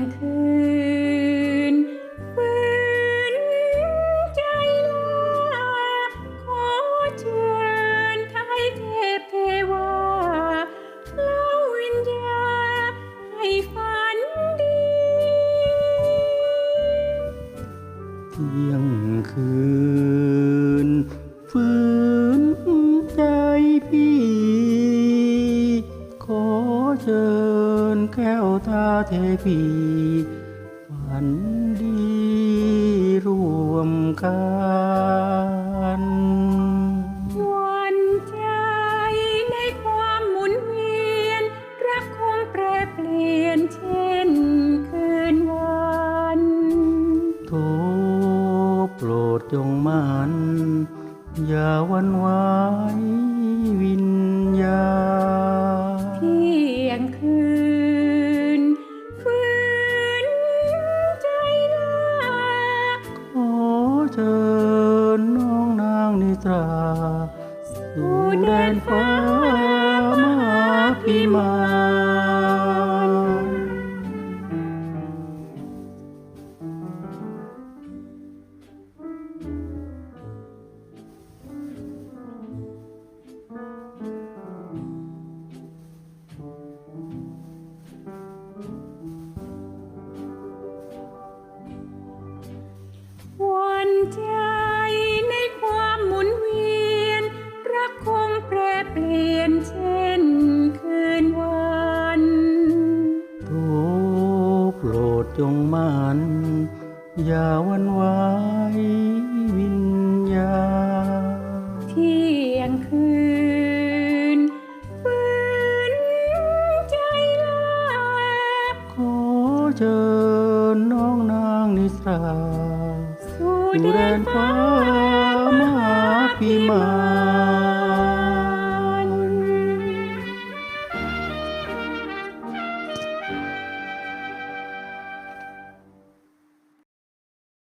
งคืนฝืนใจลาขอเชิญไทยเทพเทวาเล่าวิญญาให้ฝันดี เที่ยงคืน แก้วตาเทพีฝันดีร่วมกันวันใจในความหมุนเวียน รักคงแปรเปลี่ยนเช่นคืนวันโทโปรดจงมันอย่าหวันไหววิญญาณเที่ยงคืน เชิญน้องนางนิตราสู่แดนฟ้ามาพิมาน นใจในความหมุนเวียน รักคงแปรเปลี่ยนเช่นคืนวันโทโปรดจงมันอย่าหวันไหววิญญาณเที่ยงคืนฝืนใจลาขอเชิญน้องนางนิสรา อุรานฟ้ามาพิมา